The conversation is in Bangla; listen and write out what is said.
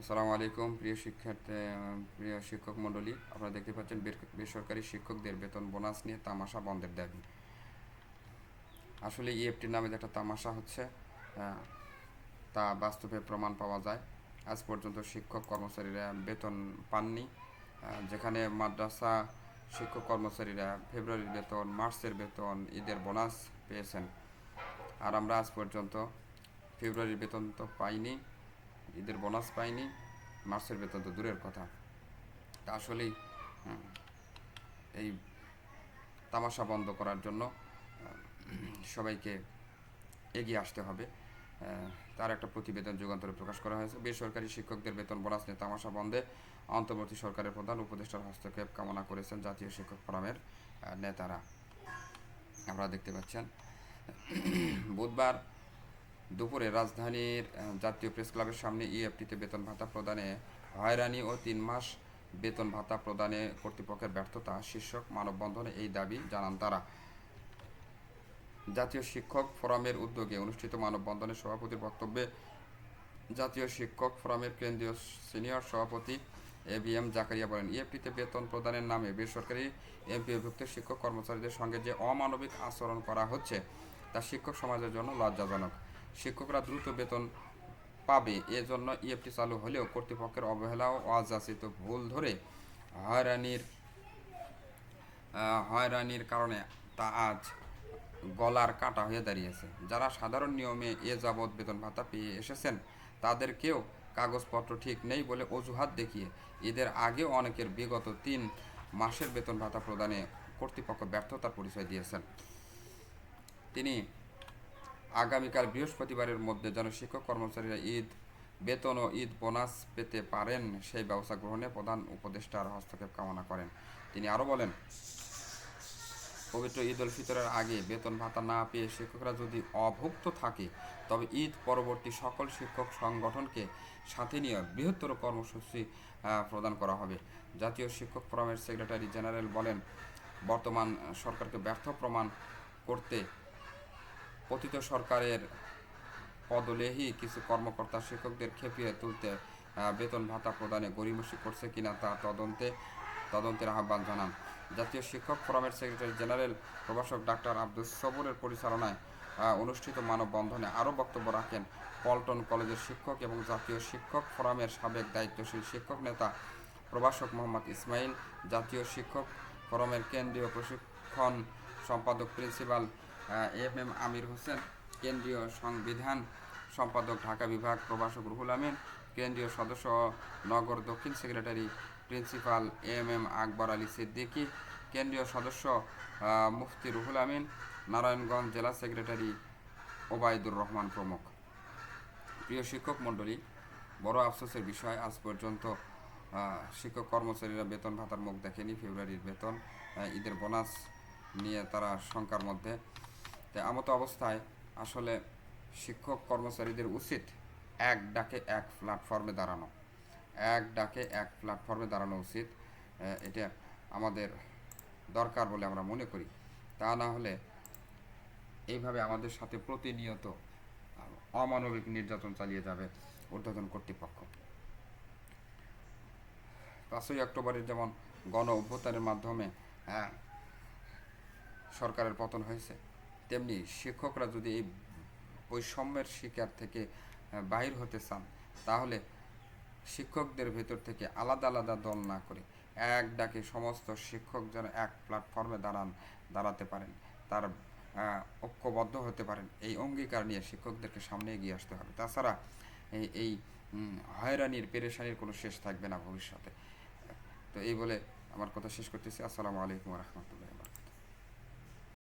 আসসালামু আলাইকুম, প্রিয় শিক্ষার্থী, প্রিয় শিক্ষক মণ্ডলী। আপনারা দেখতে পাচ্ছেন বেসরকারি শিক্ষকদের বেতন বোনাস নিয়ে তামাশা বন্ধের দাবি। আসলে ইএফটির নামে একটা তামাশা হচ্ছে তা বাস্তবে প্রমাণ পাওয়া যায়। আজ পর্যন্ত শিক্ষক কর্মচারীরা বেতন পাননি যেখানে মাদ্রাসা শিক্ষক কর্মচারীরা ফেব্রুয়ারির বেতন, মার্চের বেতন, ঈদের বোনাস পেয়েছেন। আর আমরা আজ পর্যন্ত ফেব্রুয়ারির বেতন তো পাইনি ঈদের বোনাস পাইনি মার্চের বেতন তো দূরের কথা। তা আসলেই এই তামাশা বন্ধ করার জন্য সবাইকে এগিয়ে আসতে হবে। তার একটা প্রতিবেদন যুগান্তরে প্রকাশ করা হয়েছে। বেসরকারি শিক্ষকদের বেতন বোনাস নিয়ে তামাশা বন্ধে অন্তর্বর্তী সরকারের প্রধান উপদেষ্টার হস্তক্ষেপ কামনা করেছেন জাতীয় শিক্ষক ফোরামের নেতারা। আপনারা দেখতে পাচ্ছেন, বুধবার দুপুরে রাজধানীর জাতীয় প্রেস ক্লাবের সামনে ইএফটিতে বেতন ভাতা প্রদানে হয়রানি ও তিন মাস বেতন ভাতা প্রদানে কর্তৃপক্ষের ব্যর্থতা, শীর্ষক মানববন্ধনে এই দাবি জানান তারা। জাতীয় শিক্ষক ফোরামের উদ্যোগে অনুষ্ঠিত মানববন্ধনে সভাপতির বক্তব্যে জাতীয় শিক্ষক ফোরামের কেন্দ্রীয় সিনিয়র সভাপতি এ বি এম জাকারিয়া বলেন, ইএফটিতে বেতন প্রদানের নামে বেসরকারি এমপিভুক্ত শিক্ষক কর্মচারীদের সঙ্গে যে অমানবিক আচরণ করা হচ্ছে, তা শিক্ষক সমাজের জন্য লজ্জাজনক। শিক্ষকরা দ্রুত বেতন পাবে। এজন্য ইএফটি চালু হলেও কর্তৃপক্ষের অবহেলা ও অযাচিত ভুল ধরে হয়রানির হয়রানির কারণে তা আজ গলার কাটা হয়ে দাঁড়িয়েছে। যারা সাধারণ নিয়মে এ যাবৎ বেতন ভাতা পেয়ে এসেছেন, তাদেরকেও কাগজপত্র ঠিক নেই বলে অজুহাত দেখিয়ে ঈদের আগেও অনেকের বিগত তিন মাসের বেতন ভাতা প্রদানে কর্তৃপক্ষ ব্যর্থতার পরিচয় দিয়েছেন। তিনি আগামীকাল বৃহস্পতিবারের মধ্যে যেন শিক্ষক কর্মচারীরা ঈদ, বেতন ও ঈদ বোনাস পেতে পারেন, সেই ব্যবস্থা গ্রহণে প্রধান উপদেষ্টার হস্তক্ষেপ কামনা করেন। তিনি আরও বলেন, পবিত্র ঈদ উল ফিতরের আগে বেতন ভাতা না পেয়ে শিক্ষকরা যদি অভুক্ত থাকে, তবে ঈদ পরবর্তী সকল শিক্ষক সংগঠনকে সাথে নিয়ে বৃহত্তর কর্মসূচি প্রদান করা হবে। জাতীয় শিক্ষক ফোরামের সেক্রেটারি জেনারেল বলেন, বর্তমান সরকারকে ব্যর্থ প্রমাণ করতে পতিত সরকারের পদলেহি কিছু কর্মকর্তা শিক্ষকদের খেপিয়ে তুলতে বেতন ভাতা প্রদানে গরিমসি করছে কিনা তা তদন্তে, তদন্তের আহ্বান জানান। জাতীয় শিক্ষক ফোরামের সেক্রেটারি জেনারেল প্রভাষক ডাক্তার আব্দুল সবুরের পরিচালনায় অনুষ্ঠিত মানববন্ধনে আরও বক্তব্য রাখেন পল্টন কলেজের শিক্ষক এবং জাতীয় শিক্ষক ফোরামের সাবেক দায়িত্বশীল শিক্ষক নেতা প্রভাষক মোহাম্মদ ইসমাইল, জাতীয় শিক্ষক ফোরামের কেন্দ্রীয় প্রশিক্ষণ সম্পাদক principal F M Amir Hossain, কেন্দ্রীয় সংবিধান সম্পাদক, ঢাকা বিভাগ প্রভাষক রুহুল আমিন, কেন্দ্রীয় সদস্য, নগর দক্ষিণ secretary principal M M Akbar Ali Siddiqui, কেন্দ্রীয় সদস্য মুফতি রুহুল আমিন, নারায়ণগঞ্জ জেলা সেক্রেটারি ওবায়দুর রহমান প্রমুখ। প্রিয় শিক্ষক মণ্ডলী, বড় আফসোসের বিষয়, আজ পর্যন্ত শিক্ষক কর্মচারীরা বেতন ভাতার মুখ দেখেনি, ফেব্রুয়ারির বেতন ঈদের বোনাস নিয়ে তারা শঙ্কার মধ্যে। তো আমত অবস্থায় আসলে শিক্ষক কর্মচারীদের উচিত এক ডাকে এক প্ল্যাটফর্মে দাঁড়ানো। এক ডাকে এক প্ল্যাটফর্মে দাঁড়ানো উচিত। এটা আমাদের দরকার বলে আমরা মনে করি। তা না হলে এইভাবে আমাদের সাথে প্রতিনিয়ত অমানবিক নির্যাতন চালিয়ে যাবে ঊর্ধ্বতন কর্তৃপক্ষ। পাঁচই অক্টোবরের যেমন গণ অভ্যুত্থানের মাধ্যমে হ্যাঁ সরকারের পতন হয়েছে তেমনি শিক্ষকরা যদি এই বৈষম্যের শিকার থেকে বাহির হতে চান, তাহলে শিক্ষকদের ভেতর থেকে আলাদা আলাদা দল না করে এক ডাকে সমস্ত শিক্ষক যেন এক প্ল্যাটফর্মে দাঁড়ান, দাঁড়াতে পারেন, তার ঐক্যবদ্ধ হতে পারেন, এই অঙ্গীকার নিয়ে শিক্ষকদেরকে সামনে এগিয়ে আসতে হবে। তাছাড়া এই এই হয়রানির, পেরেশানির কোনো শেষ থাকবে না ভবিষ্যতে। তো এই বলে আমার কথা শেষ করতেছি। আসসালামু আলাইকুম রহমতুল্লাহ